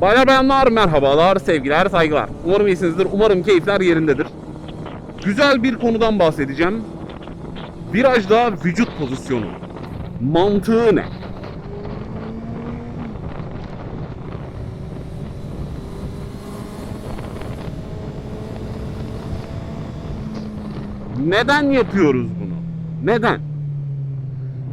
Baylar bayanlar merhabalar, sevgiler, saygılar. Umarım iyisinizdir, umarım keyifler yerindedir. Güzel bir konudan bahsedeceğim. Virajda vücut pozisyonu. Mantığı ne? Neden yapıyoruz bunu? Neden?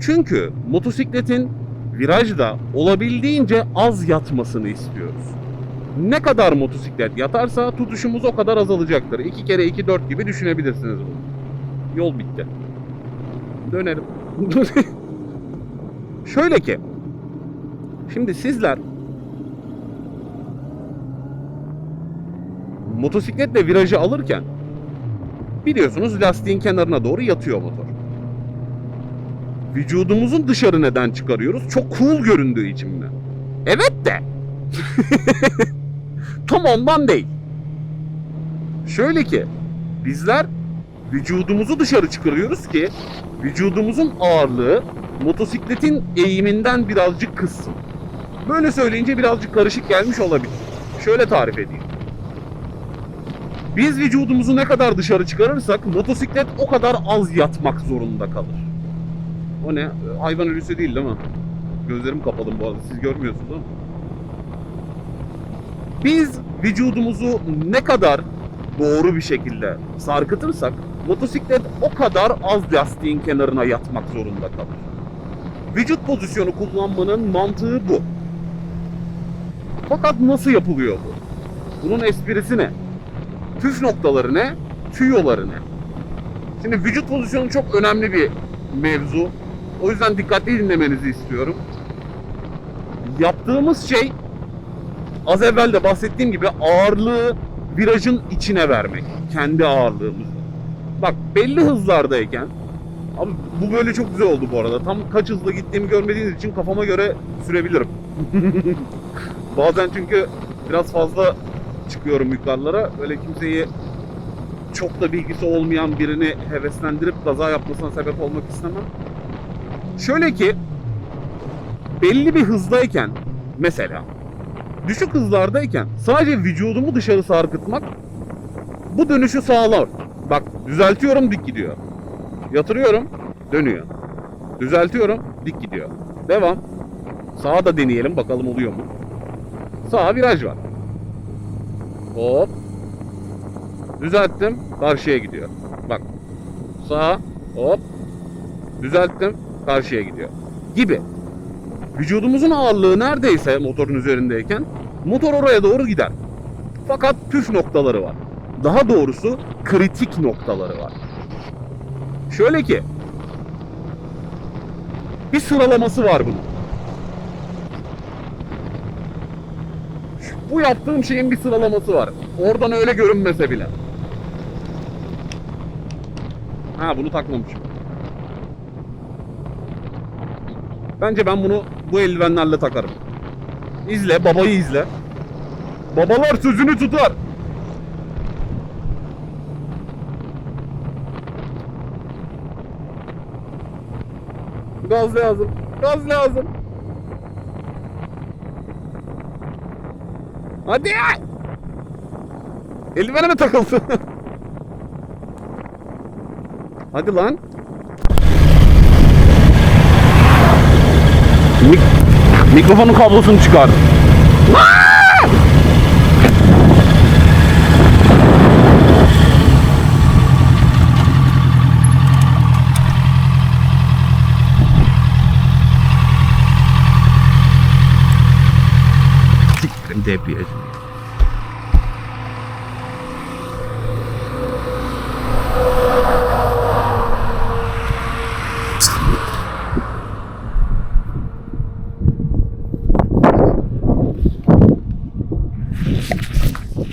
Çünkü motosikletin virajda olabildiğince az yatmasını istiyoruz. Ne kadar motosiklet yatarsa tutuşumuz o kadar azalacaktır. 2 kere 2 4 gibi düşünebilirsiniz bunu. Yol bitti. Dönerim. Şöyle ki şimdi sizler motosikletle virajı alırken biliyorsunuz lastiğin kenarına doğru yatıyor motor vücudumuzun dışarı neden çıkarıyoruz? Çok cool göründüğü için mi? Evet de. Tam ondan değil. Şöyle ki bizler vücudumuzu dışarı çıkarıyoruz ki vücudumuzun ağırlığı motosikletin eğiminden birazcık kıssın. Böyle söyleyince birazcık karışık gelmiş olabilir. Şöyle tarif edeyim. Biz vücudumuzu ne kadar dışarı çıkarırsak motosiklet o kadar az yatmak zorunda kalır. O ne? Hayvan ölüsü değil değil mi? Gözlerim kapalı bu arada. Siz görmüyorsunuz ama. Biz vücudumuzu ne kadar doğru bir şekilde sarkıtırsak motosiklet o kadar az lastiğin kenarına yatmak zorunda kalır. Vücut pozisyonu kullanmanın mantığı bu. Fakat nasıl yapılıyor bu? Bunun esprisi ne? Püf noktaları ne? Tüyoları ne? Şimdi vücut pozisyonu çok önemli bir mevzu. O yüzden dikkatli dinlemenizi istiyorum. Yaptığımız şey az evvel de bahsettiğim gibi ağırlığı virajın içine vermek. Kendi ağırlığımızı. Bak belli hızlardayken Abi bu böyle çok güzel oldu bu arada. Tam kaç hızla gittiğimi görmediğiniz için kafama göre sürebilirim. Bazen çünkü biraz fazla çıkıyorum yukarılara. Böyle kimseyi çok da bilgisi olmayan birini heveslendirip kaza yapmasına sebep olmak istemem. Şöyle ki belli bir hızdayken mesela düşük hızlardayken sadece vücudumu dışarı sarkıtmak bu dönüşü sağlar. Bak düzeltiyorum dik gidiyor. Yatırıyorum dönüyor. Düzeltiyorum dik gidiyor. Devam. Sağa da deneyelim bakalım oluyor mu? Sağa viraj var. Hop. Düzelttim karşıya gidiyor. Bak. Sağa hop. Düzelttim karşıya gidiyor. Gibi. Vücudumuzun ağırlığı neredeyse motorun üzerindeyken motor oraya doğru gider. Fakat püf noktaları var. Daha doğrusu kritik noktaları var. Şöyle ki bir sıralaması var bunun. Bu yaptığım şeyin bir sıralaması var. Oradan öyle görünmese bile. Ha bunu takmamışım. Bence ben bunu bu eldivenlerle takarım. İzle, babayı izle. Babalar sözünü tutar. Gaz lazım. Gaz lazım. Hadi. Eldivene mi takıldı? Hadi lan. Mik- mikrofonun kablosunu çıkar. Bin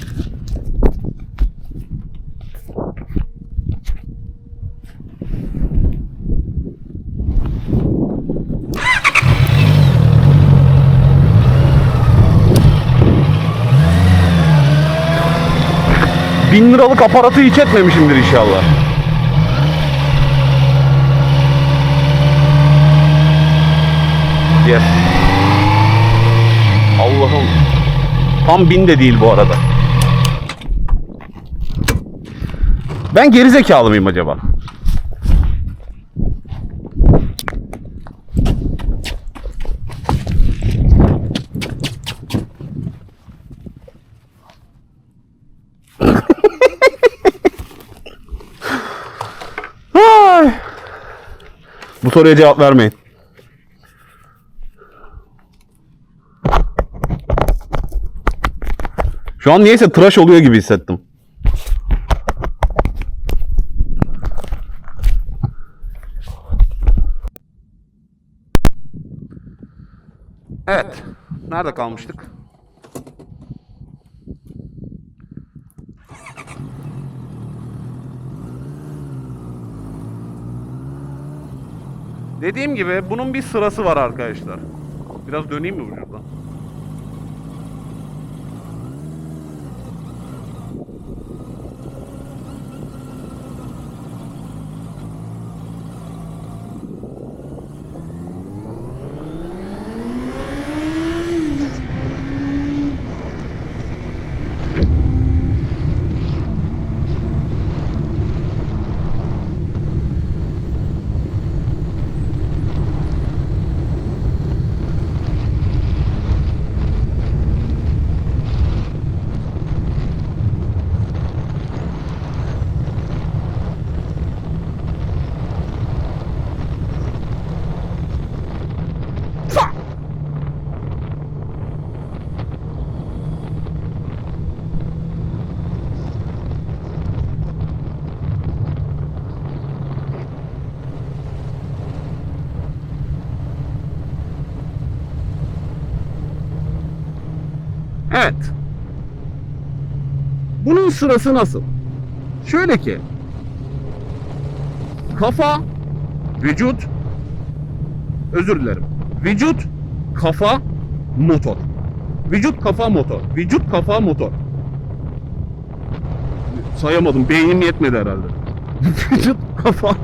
liralık aparatı hiç etmemişimdir inşallah. Yes. Allah'ım. Tam bin de değil bu arada. Ben geri zekalı mıyım acaba? Bu soruya cevap vermeyin. Şu an niyeyse tıraş oluyor gibi hissettim. Evet. Nerede kalmıştık? Dediğim gibi bunun bir sırası var arkadaşlar. Biraz döneyim mi vücuttan? Evet. Bunun sırası nasıl? Şöyle ki kafa, vücut özür dilerim. Vücut, kafa, motor. Vücut, kafa, motor. Vücut, kafa, motor. Sayamadım. Beynim yetmedi herhalde. Vücut, kafa,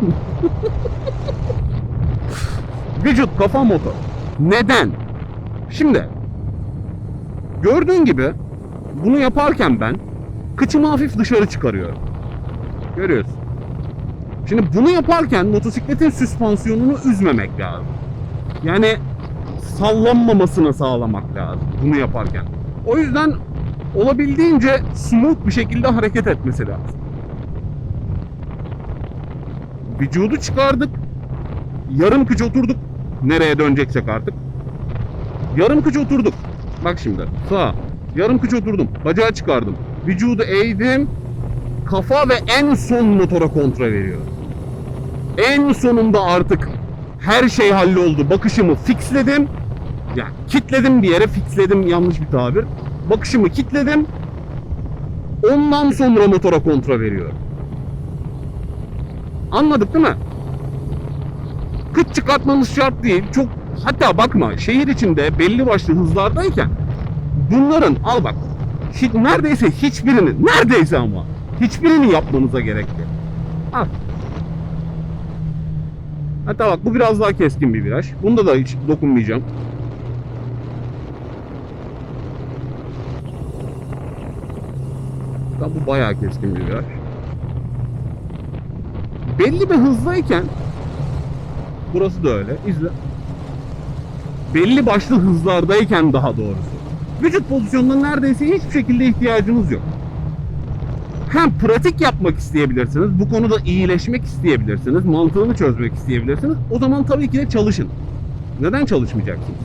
Vücut, kafa, motor. Neden? Şimdi Gördüğün gibi bunu yaparken ben kıçımı hafif dışarı çıkarıyorum. Görüyorsun. Şimdi bunu yaparken motosikletin süspansiyonunu üzmemek lazım. Yani sallanmamasını sağlamak lazım bunu yaparken. O yüzden olabildiğince smooth bir şekilde hareket etmesi lazım. Vücudu çıkardık. Yarım kıç oturduk. Nereye döneceksek artık. Yarım kıç oturduk. Bak şimdi sağ. Yarım kıç oturdum. Bacağı çıkardım. Vücudu eğdim. Kafa ve en son motora kontra veriyorum. En sonunda artık her şey halloldu. Bakışımı fixledim. Yani kitledim bir yere. Fixledim yanlış bir tabir. Bakışımı kitledim. Ondan sonra motora kontra veriyorum. Anladık değil mi? Kıç çıkartmamız şart değil. Çok hatta bakma şehir içinde belli başlı hızlardayken bunların al bak hiç, neredeyse hiçbirini neredeyse ama hiçbirini yapmanıza gerekli. Al. Hatta bak bu biraz daha keskin bir viraj. Bunda da hiç dokunmayacağım. Hatta bu bayağı keskin bir viraj. Belli bir hızdayken Burası da öyle. İzle. Belli başlı hızlardayken daha doğrusu. Vücut pozisyonuna neredeyse hiçbir şekilde ihtiyacınız yok. Hem pratik yapmak isteyebilirsiniz. Bu konuda iyileşmek isteyebilirsiniz. Mantığını çözmek isteyebilirsiniz. O zaman tabii ki de çalışın. Neden çalışmayacaksınız?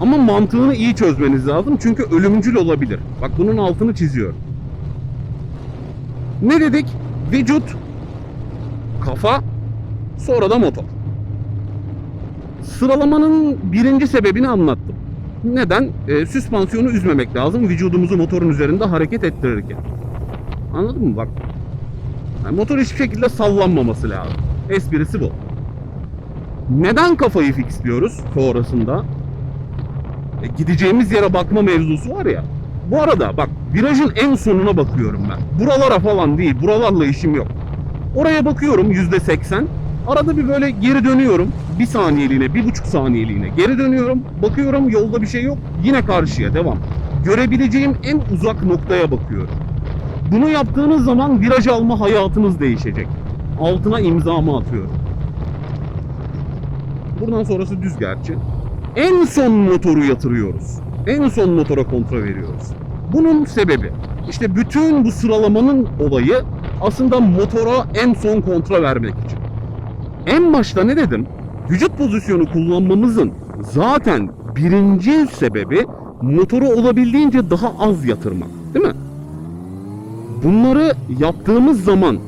Ama mantığını iyi çözmeniz lazım. Çünkü ölümcül olabilir. Bak bunun altını çiziyorum. Ne dedik? Vücut kafa, sonra da motor. Sıralamanın birinci sebebini anlattım. Neden? E, süspansiyonu üzmemek lazım vücudumuzu motorun üzerinde hareket ettirirken. Anladın mı? Bak. Yani motor hiçbir şekilde sallanmaması lazım. Esprisi bu. Neden kafayı fixliyoruz sonrasında? E, gideceğimiz yere bakma mevzusu var ya. Bu arada bak virajın en sonuna bakıyorum ben. Buralara falan değil. Buralarla işim yok. Oraya bakıyorum yüzde seksen. Arada bir böyle geri dönüyorum. Bir saniyeliğine, bir buçuk saniyeliğine geri dönüyorum. Bakıyorum yolda bir şey yok. Yine karşıya devam. Görebileceğim en uzak noktaya bakıyorum. Bunu yaptığınız zaman viraj alma hayatınız değişecek. Altına imzamı atıyorum. Buradan sonrası düz gerçi. En son motoru yatırıyoruz. En son motora kontra veriyoruz. Bunun sebebi işte bütün bu sıralamanın olayı aslında motora en son kontra vermek için. En başta ne dedim? Vücut pozisyonu kullanmamızın zaten birinci sebebi motoru olabildiğince daha az yatırmak. Değil mi? Bunları yaptığımız zaman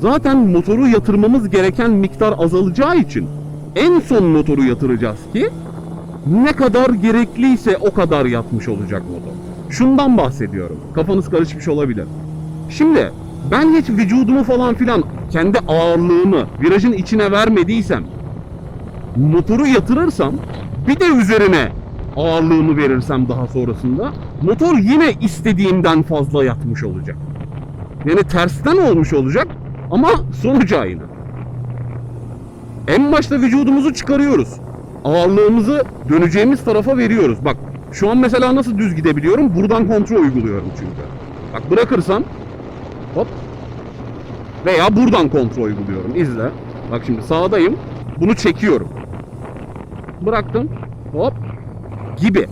zaten motoru yatırmamız gereken miktar azalacağı için en son motoru yatıracağız ki ne kadar gerekliyse o kadar yatmış olacak motor. Şundan bahsediyorum. Kafanız karışmış olabilir. Şimdi ben hiç vücudumu falan filan kendi ağırlığımı virajın içine vermediysem motoru yatırırsam bir de üzerine ağırlığımı verirsem daha sonrasında motor yine istediğimden fazla yatmış olacak. Yani tersten olmuş olacak ama sonuç aynı. En başta vücudumuzu çıkarıyoruz. Ağırlığımızı döneceğimiz tarafa veriyoruz. Bak şu an mesela nasıl düz gidebiliyorum? Buradan kontrol uyguluyorum çünkü. Bak bırakırsam hop veya buradan kontrol uyguluyorum. İzle. Bak şimdi sağdayım. Bunu çekiyorum. Bıraktım. Hop. Gibi.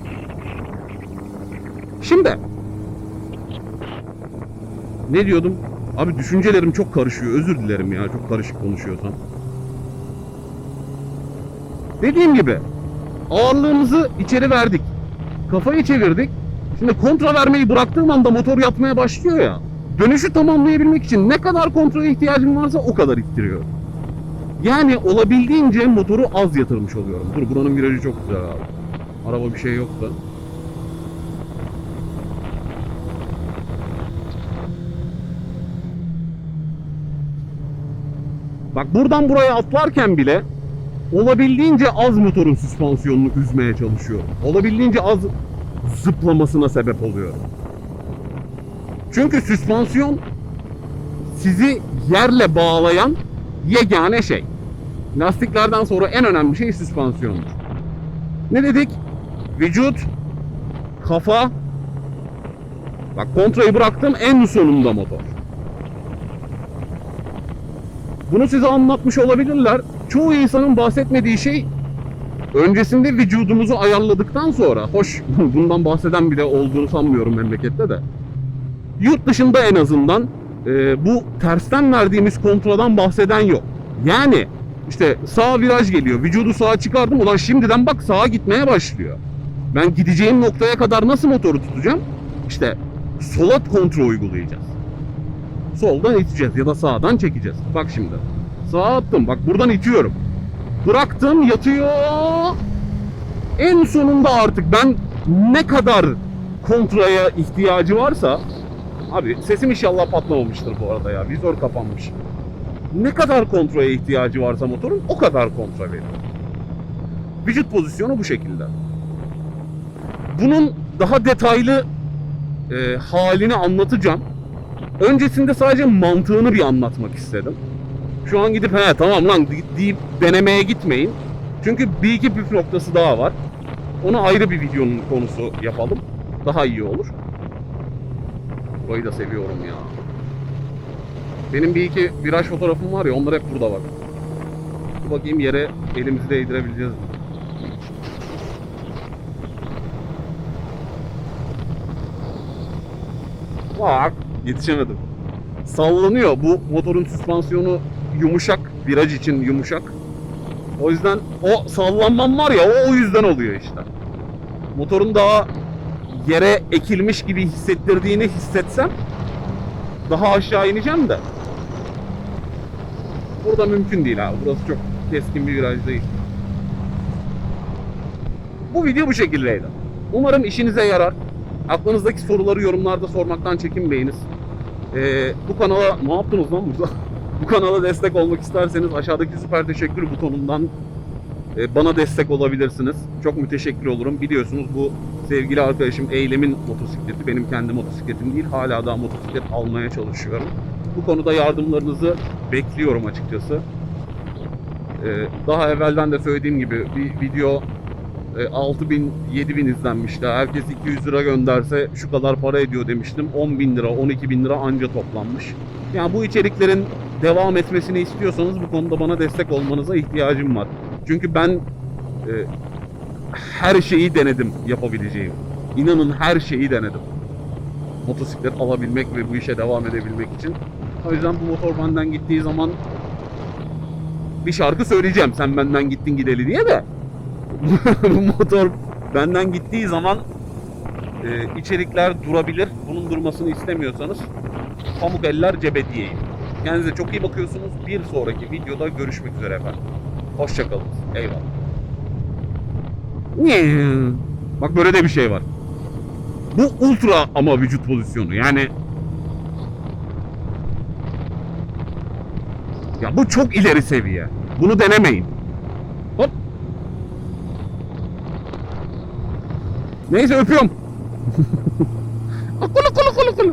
Şimdi ne diyordum? Abi düşüncelerim çok karışıyor. Özür dilerim ya çok karışık konuşuyorsam. Dediğim gibi ağırlığımızı içeri verdik. Kafayı çevirdik. Şimdi kontra vermeyi bıraktığım anda motor yatmaya başlıyor ya. Dönüşü tamamlayabilmek için ne kadar kontrole ihtiyacım varsa o kadar ittiriyor. Yani olabildiğince motoru az yatırmış oluyorum. Dur buranın virajı çok güzel abi. Araba bir şey yok da. Bak buradan buraya atlarken bile olabildiğince az motorun süspansiyonunu üzmeye çalışıyorum. Olabildiğince az zıplamasına sebep oluyorum. Çünkü süspansiyon sizi yerle bağlayan yegane şey. Lastiklerden sonra en önemli şey süspansiyondur. Ne dedik? Vücut, kafa, bak kontrayı bıraktım en sonunda motor. Bunu size anlatmış olabilirler. Çoğu insanın bahsetmediği şey öncesinde vücudumuzu ayarladıktan sonra, hoş bundan bahseden bile olduğunu sanmıyorum memlekette de. Yurt dışında en azından e, bu tersten verdiğimiz kontradan bahseden yok. Yani işte sağ viraj geliyor, vücudu sağa çıkardım, ulan şimdiden bak sağa gitmeye başlıyor. Ben gideceğim noktaya kadar nasıl motoru tutacağım? İşte sola kontrol uygulayacağız. Soldan iteceğiz ya da sağdan çekeceğiz. Bak şimdi. Sağa attım. Bak buradan itiyorum. Bıraktım yatıyor. En sonunda artık ben ne kadar kontraya ihtiyacı varsa abi sesim inşallah patlamamıştır bu arada ya. Vizör kapanmış. Ne kadar kontraya ihtiyacı varsa motorun o kadar kontra veriyor. Vücut pozisyonu bu şekilde. Bunun daha detaylı e, halini anlatacağım. Öncesinde sadece mantığını bir anlatmak istedim. Şu an gidip he tamam lan deyip denemeye gitmeyin. Çünkü bir iki püf noktası daha var. Onu ayrı bir videonun konusu yapalım. Daha iyi olur. Burayı da seviyorum ya. Benim bir iki viraj fotoğrafım var ya onlar hep burada var. Bir bakayım yere elimizi değdirebileceğiz. mi? Bak yetişemedim. Sallanıyor. Bu motorun süspansiyonu yumuşak. Viraj için yumuşak. O yüzden o sallanmam var ya o o yüzden oluyor işte. Motorun daha yere ekilmiş gibi hissettirdiğini hissetsem daha aşağı ineceğim de. Burada mümkün değil abi. Burası çok keskin bir viraj değil. Bu video bu şekildeydi. Umarım işinize yarar. Aklınızdaki soruları yorumlarda sormaktan çekinmeyiniz. Ee, bu kanala ne yaptınız lan burada? bu kanala destek olmak isterseniz aşağıdaki süper teşekkür butonundan bana destek olabilirsiniz. Çok müteşekkir olurum. Biliyorsunuz bu sevgili arkadaşım Eylem'in motosikleti. Benim kendi motosikletim değil. Hala daha motosiklet almaya çalışıyorum. Bu konuda yardımlarınızı bekliyorum açıkçası. Ee, daha evvelden de söylediğim gibi bir video e, 6000 7000 izlenmişti. Herkes 200 lira gönderse şu kadar para ediyor demiştim. 10 bin lira 12 bin lira anca toplanmış. Yani bu içeriklerin devam etmesini istiyorsanız bu konuda bana destek olmanıza ihtiyacım var. Çünkü ben e, her şeyi denedim yapabileceğim. İnanın her şeyi denedim. Motosiklet alabilmek ve bu işe devam edebilmek için. O yüzden bu motor benden gittiği zaman bir şarkı söyleyeceğim. Sen benden gittin gideli diye de. bu motor benden gittiği zaman e, içerikler durabilir. Bunun durmasını istemiyorsanız pamuk eller cebe diyeyim. Kendinize çok iyi bakıyorsunuz. Bir sonraki videoda görüşmek üzere efendim. Hoşçakalın. Eyvallah. Bak böyle de bir şey var. Bu ultra ama vücut pozisyonu. Yani ya bu çok ileri seviye. Bunu denemeyin. Hop. Neyse öpüyorum.